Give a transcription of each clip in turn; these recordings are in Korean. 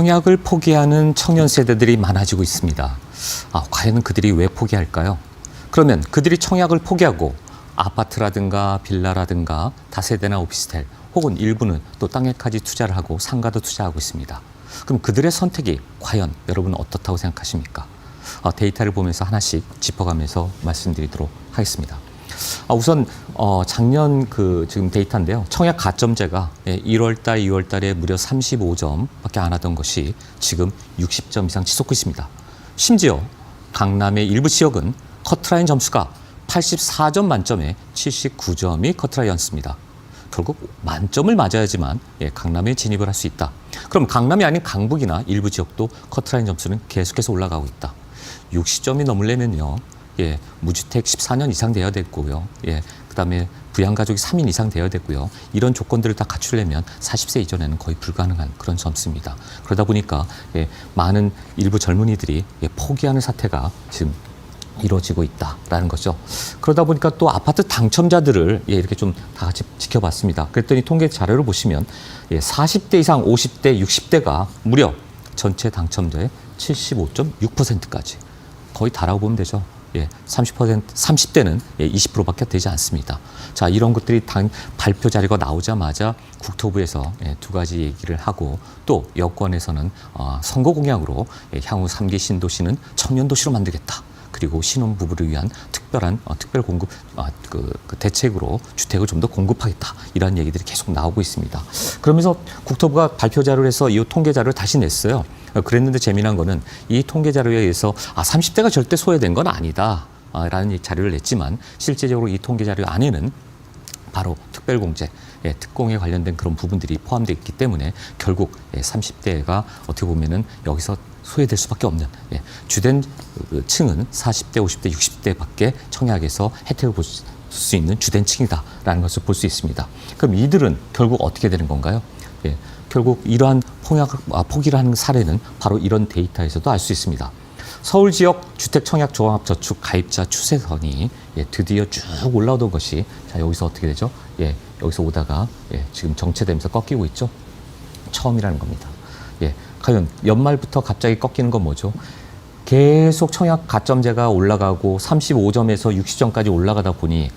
청약을 포기하는 청년 세대들이 많아지고 있습니다. 아, 과연 그들이 왜 포기할까요? 그러면 그들이 청약을 포기하고 아파트라든가 빌라라든가 다세대나 오피스텔 혹은 일부는 또 땅에까지 투자를 하고 상가도 투자하고 있습니다. 그럼 그들의 선택이 과연 여러분은 어떻다고 생각하십니까? 어, 데이터를 보면서 하나씩 짚어가면서 말씀드리도록 하겠습니다. 아, 우선 어, 작년 그 지금 데이터인데요. 청약 가점제가 예, 1월달, 2월달에 무려 35점밖에 안 하던 것이 지금 60점 이상 지속고 있습니다. 심지어 강남의 일부 지역은 커트라인 점수가 84점 만점에 79점이 커트라인이었습니다. 결국 만점을 맞아야지만 예, 강남에 진입을 할 수 있다. 그럼 강남이 아닌 강북이나 일부 지역도 커트라인 점수는 계속해서 올라가고 있다. 60점이 넘으려면요. 예, 무주택 14년 이상 돼야 됐고요. 예, 그다음에 부양 가족이 3인 이상 되어야 됐고요. 이런 조건들을 다 갖추려면 40세 이전에는 거의 불가능한 그런 점수입니다. 그러다 보니까 예, 많은 일부 젊은이들이 예, 포기하는 사태가 지금 이루어지고 있다라는 거죠. 그러다 보니까 또 아파트 당첨자들을 예, 이렇게 좀 다 같이 지켜봤습니다. 그랬더니 통계 자료를 보시면 예, 40대 이상 50대, 60대가 무려 전체 당첨자의 75.6%까지 거의 다라고 보면 되죠. 예, 30% 30대는 예, 20%밖에 되지 않습니다. 자, 이런 것들이 당 발표 자료가 나오자마자 국토부에서 예, 두 가지 얘기를 하고 또 여권에서는 어, 선거 공약으로 예, 향후 3기 신도시는 청년 도시로 만들겠다. 그리고 신혼 부부를 위한 특별한 어, 특별 공급 어, 그, 그 대책으로 주택을 좀 더 공급하겠다 이런 얘기들이 계속 나오고 있습니다. 그러면서 국토부가 발표 자료를 해서 이 통계 자료를 다시 냈어요. 어, 그랬는데 재미난 거는 이 통계 자료에 의해서 아 30대가 절대 소외된 건 아니다. 아, 라는 이 자료를 냈지만 실제적으로 이 통계 자료 안에는 바로 특별공제, 예, 특공에 관련된 그런 부분들이 포함되어 있기 때문에 결국 예, 30대가 어떻게 보면은 여기서 소외될 수밖에 없는 예, 주된 그 층은 40대, 50대, 60대밖에 청약에서 혜택을 볼 수 있는 주된 층이다라는 것을 볼 수 있습니다. 그럼 이들은 결국 어떻게 되는 건가요? 예, 결국 이러한 폭약, 아, 포기를 하는 사례는 바로 이런 데이터에서도 알 수 있습니다. 서울 지역 주택 청약 종합 저축 가입자 추세선이 예, 드디어 쭉 올라오던 것이 자 여기서 어떻게 되죠? 예, 여기서 오다가 예, 지금 정체되면서 꺾이고 있죠. 처음이라는 겁니다. 예, 과연 연말부터 갑자기 꺾이는 건 뭐죠? 계속 청약 가점제가 올라가고 35점에서 60점까지 올라가다 보니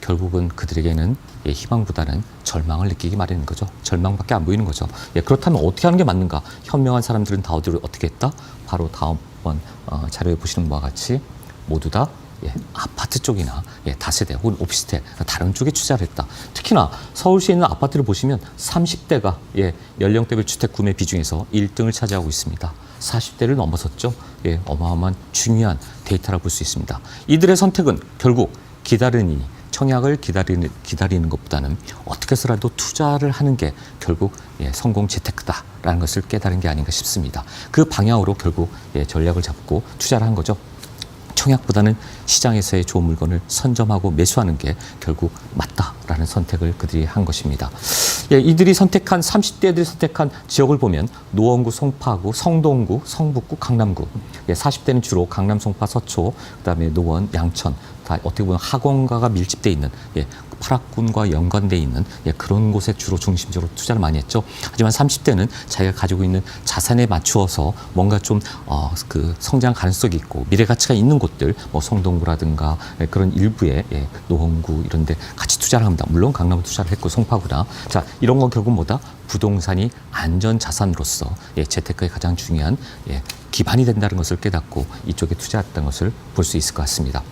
결국은 그들에게는 예, 희망보다는 절망을 느끼기 마련인 거죠. 절망밖에 안 보이는 거죠. 예, 그렇다면 어떻게 하는 게 맞는가? 현명한 사람들은 다 어디를 어떻게 했다? 바로 다음번 어, 자료에 보시는 바와 같이 모두 다 예, 아파트 쪽이나 예, 다세대 혹은 오피스텔 다른 쪽에 투자를 했다. 특히나 서울시에 있는 아파트를 보시면 30대가 예, 연령대별 주택 구매 비중에서 1등을 차지하고 있습니다. 40대를 넘어섰죠. 예, 어마어마한 중요한 데이터라 볼 수 있습니다. 이들의 선택은 결국 기다리니 청약을 기다리는, 기다리는 것보다는 어떻게 해서라도 투자를 하는 게 결국 예, 성공 재테크다라는 것을 깨달은 게 아닌가 싶습니다. 그 방향으로 결국 예, 전략을 잡고 투자를 한 거죠. 청약보다는 시장에서의 좋은 물건을 선점하고 매수하는 게 결국 맞다라는 선택을 그들이 한 것입니다. 예, 이들이 선택한 30대들이 선택한 지역을 보면 노원구, 송파구, 성동구, 성북구, 강남구. 예, 40대는 주로 강남, 송파, 서초, 그다음에 노원, 양천 다 어떻게 보면 학원가가 밀집돼 있는 예, 파락군과 연관돼 있는 예, 그런 곳에 주로 중심적으로 투자를 많이 했죠. 하지만 30대는 자기가 가지고 있는 자산에 맞추어서 뭔가 좀 어, 그 성장 가능성이 있고 미래 가치가 있는 곳들, 뭐 성동구라든가 예, 그런 일부의 예, 노원구 이런데 같이 투자를 합니다. 물론 강남 투자를 했고 송파구나. 자 이런 건 결국 뭐다? 부동산이 안전 자산으로서 예, 재테크의 가장 중요한 예, 기반이 된다는 것을 깨닫고 이쪽에 투자했다는 것을 볼 수 있을 것 같습니다.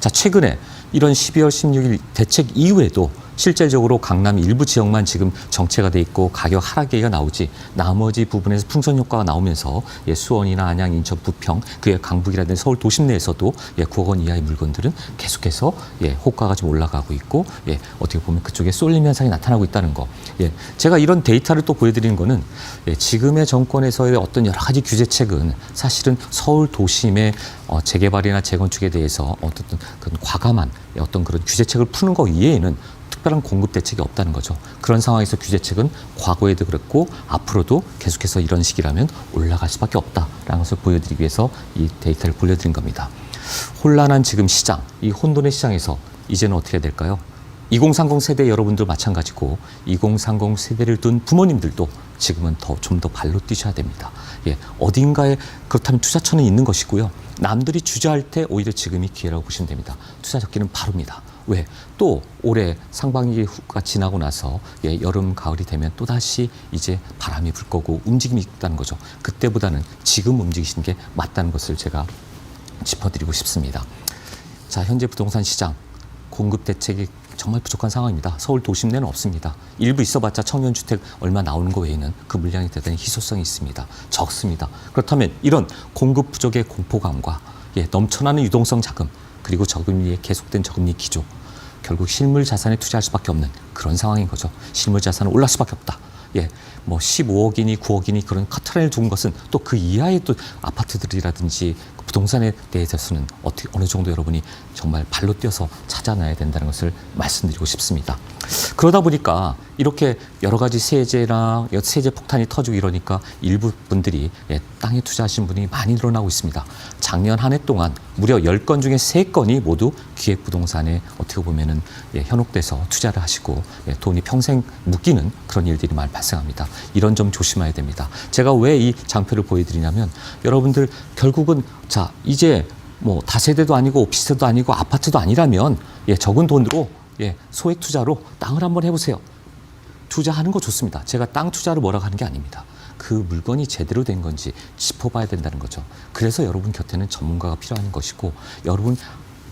자, 최근에 이런 12월 16일 대책 이후에도 실질적으로 강남 일부 지역만 지금 정체가 돼 있고 가격 하락 얘기가 나오지 나머지 부분에서 풍선 효과가 나오면서 예, 수원이나 안양, 인천, 부평, 그의 강북이라든지 서울 도심 내에서도 예, 9억 원 이하의 물건들은 계속해서 예, 호가가 좀 올라가고 있고 예, 어떻게 보면 그쪽에 쏠림 현상이 나타나고 있다는 거. 예, 제가 이런 데이터를 또 보여드리는 거는 예, 지금의 정권에서의 어떤 여러 가지 규제책은 사실은 서울 도심의 어, 재개발이나 재건축에 대해서 어떤 그런 과감한 어떤 그런 규제책을 푸는 것 이외에는 특별한 공급 대책이 없다는 거죠. 그런 상황에서 규제책은 과거에도 그랬고 앞으로도 계속해서 이런 식이라면 올라갈 수밖에 없다라는 것을 보여드리기 위해서 이 데이터를 보여드린 겁니다. 혼란한 지금 시장, 이 혼돈의 시장에서 이제는 어떻게 될까요? 2030 세대 여러분도 마찬가지고 2030 세대를 둔 부모님들도 지금은 더 좀 더 발로 뛰셔야 됩니다. 예, 어딘가에 그렇다면 투자처는 있는 것이고요. 남들이 주저할 때 오히려 지금이 기회라고 보시면 됩니다. 투자 적기는 바로입니다. 왜? 또 올해 상반기가 지나고 나서 예, 여름 가을이 되면 또 다시 이제 바람이 불 거고 움직임이 있다는 거죠. 그때보다는 지금 움직이시는 게 맞다는 것을 제가 짚어드리고 싶습니다. 자, 현재 부동산 시장 공급 대책이 정말 부족한 상황입니다. 서울 도심 내는 없습니다. 일부 있어봤자 청년 주택 얼마 나오는 거 외에는 그 물량이 대단히 희소성이 있습니다. 적습니다. 그렇다면 이런 공급 부족의 공포감과 예, 넘쳐나는 유동성 자금 그리고 저금리의 계속된 저금리 기조 결국 실물 자산에 투자할 수밖에 없는 그런 상황인 거죠. 실물 자산은 올라 수밖에 없다. 예, 뭐 15억이니 9억이니 그런 커트라인을 둔 것은 또 그 이하의 또 아파트들이라든지 그 부동산에 대해서는 어떻게 어느 정도 여러분이 정말 발로 뛰어서 찾아놔야 된다는 것을 말씀드리고 싶습니다. 그러다 보니까 이렇게 여러 가지 세제나 세제 폭탄이 터지고 이러니까 일부 분들이 예, 땅에 투자하신 분이 많이 늘어나고 있습니다. 작년 한 해 동안 무려 10건 중에 3건이 모두 기획부동산에 어떻게 보면은 예, 현혹돼서 투자를 하시고 예, 돈이 평생 묶이는 그런 일들이 많이 발생합니다. 이런 점 조심해야 됩니다. 제가 왜 이 장표를 보여드리냐면 여러분들 결국은 자 이제 뭐 다세대도 아니고 오피스텔도 아니고 아파트도 아니라면 예, 적은 돈으로 예, 소액 투자로 땅을 한번 해보세요. 투자하는 거 좋습니다. 제가 땅 투자를 뭐라고 하는 게 아닙니다. 그 물건이 제대로 된 건지 짚어봐야 된다는 거죠. 그래서 여러분 곁에는 전문가가 필요한 것이고 여러분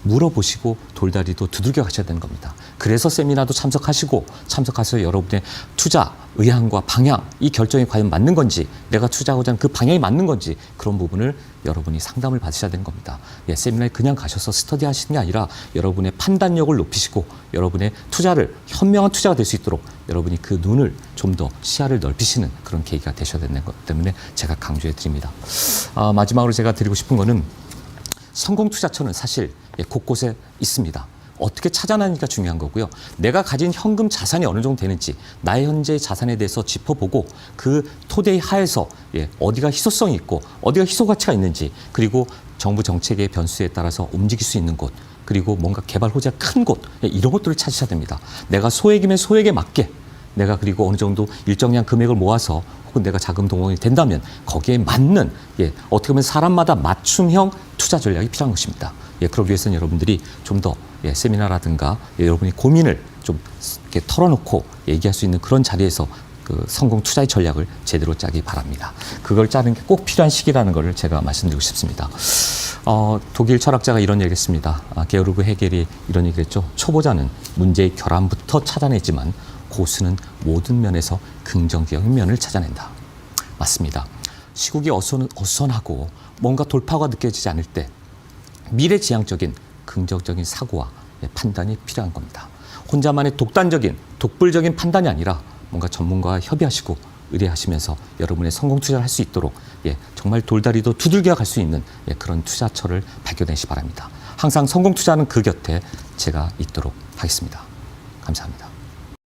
물어보시고 돌다리도 두들겨 가셔야 되는 겁니다. 그래서 세미나도 참석하시고 참석하셔서 여러분의 투자 의향과 방향 이 결정이 과연 맞는 건지 내가 투자하고자 하는 그 방향이 맞는 건지 그런 부분을 여러분이 상담을 받으셔야 되는 겁니다. 예, 세미나에 그냥 가셔서 스터디 하시는 게 아니라 여러분의 판단력을 높이시고 여러분의 투자를 현명한 투자가 될 수 있도록 여러분이 그 눈을 좀 더 시야를 넓히시는 그런 계기가 되셔야 되는 것 때문에 제가 강조해 드립니다. 아, 마지막으로 제가 드리고 싶은 거는 성공 투자처는 사실 예, 곳곳에 있습니다. 어떻게 찾아내니까 중요한 거고요. 내가 가진 현금 자산이 어느 정도 되는지 나의 현재 자산에 대해서 짚어보고 그 토대 하에서 예, 어디가 희소성이 있고 어디가 희소 가치가 있는지 그리고 정부 정책의 변수에 따라서 움직일 수 있는 곳 그리고 뭔가 개발 호재가 큰곳 예, 이런 것들을 찾으셔야 됩니다. 내가 소액이면 소액에 맞게 내가 그리고 어느 정도 일정량 금액을 모아서 혹은 내가 자금 동원이 된다면 거기에 맞는 예, 어떻게 보면 사람마다 맞춤형 투자 전략이 필요한 것입니다. 예, 그러기 위해서는 여러분들이 좀더 예, 세미나라든가 예, 여러분이 고민을 좀 이렇게 털어놓고 얘기할 수 있는 그런 자리에서 그 성공 투자의 전략을 제대로 짜기 바랍니다. 그걸 짜는 게 꼭 필요한 시기라는 것을 제가 말씀드리고 싶습니다. 어, 독일 철학자가 이런 얘기를 했습니다. 아, 게오르그 헤겔이 이런 얘기를 했죠. 초보자는 문제의 결함부터 찾아내지만 고수는 모든 면에서 긍정적인 면을 찾아낸다. 맞습니다. 시국이 어수선, 어수선하고 뭔가 돌파가 느껴지지 않을 때 미래지향적인 긍정적인 사고와 예, 판단이 필요한 겁니다. 혼자만의 독단적인 독불적인 판단이 아니라 뭔가 전문가와 협의하시고 의뢰하시면서 여러분의 성공 투자를 할 수 있도록 예, 정말 돌다리도 두들겨 갈 수 있는 예, 그런 투자처를 발견하시 기 바랍니다. 항상 성공 투자는 그 곁에 제가 있도록 하겠습니다. 감사합니다.